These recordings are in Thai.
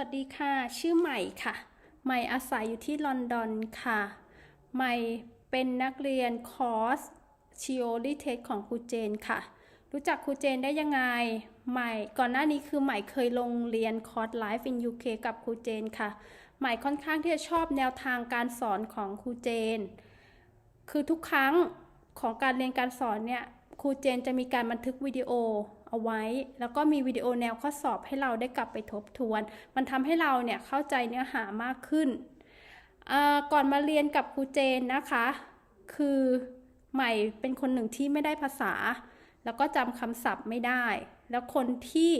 วัสดีค่ะ ชื่อใหม่ค่ะ ใหม่อาศัยอยู่ที่ลอนดอนค่ะ ใหม่เป็นนักเรียนคอร์สชิโอลิเทคของครูเจนค่ะ รู้จักครูเจนได้ยังไง ใหม่ก่อนหน้านี้คือใหม่เคยลงเรียนคอร์สไลฟ์ in UK กับครูเจนค่ะ ใหม่ค่อนข้างที่จะชอบแนวทางการสอนของครูเจน คือทุกครั้งของการเรียนการสอนเนี่ยครูเจนจะมีการบันทึกวิดีโอ เอาไว้ แล้วก็มีวิดีโอแนวข้อสอบให้เราได้กลับไปทบทวน มันทำให้เราเนี่ยเข้าใจเนื้อหามากขึ้น ก่อนมาเรียนกับครูเจนนะคะ คือใหม่เป็นคนหนึ่งที่ไม่ได้ภาษา แล้วก็จำคำศัพท์ไม่ได้ แล้วคนที่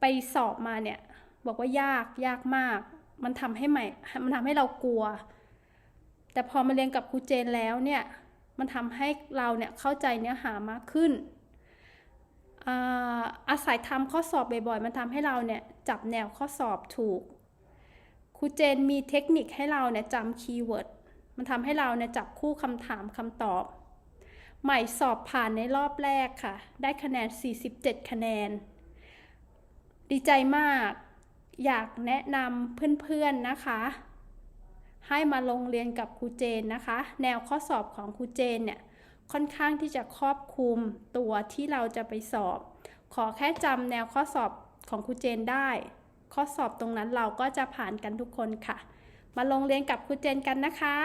ไปสอบมาเนี่ยบอกว่ายากยากมาก มันทำให้ใหม่มันทำให้เรากลัว แต่พอมาเรียนกับครูเจนแล้วเนี่ยมันทำให้เราเนี่ยเข้าใจเนื้อหามากขึ้น อาศัยทำข้อสอบบ่อยๆ มันทำให้เราเนี่ยจับแนวข้อสอบถูก ครูเจนมีเทคนิคให้เราเนี่ยจำคีย์เวิร์ด มันทำให้เราเนี่ยจับคู่คำถามคำตอบ ใหม่สอบผ่านในรอบแรกค่ะ ได้คะแนน 47 คะแนน ดีใจมาก อยากแนะนำเพื่อนๆนะคะ ให้มาลงเรียนกับครูเจนนะคะ แนวข้อสอบของครูเจนเนี่ย ค่อนข้างที่จะครอบคลุมตัวที่เราจะไปสอบ ขอแค่จำแนวข้อสอบของครูเจนได้ ข้อสอบตรงนั้นเราก็จะผ่านกันทุกคนค่ะ มาลงเรียนกับครูเจนกันนะคะ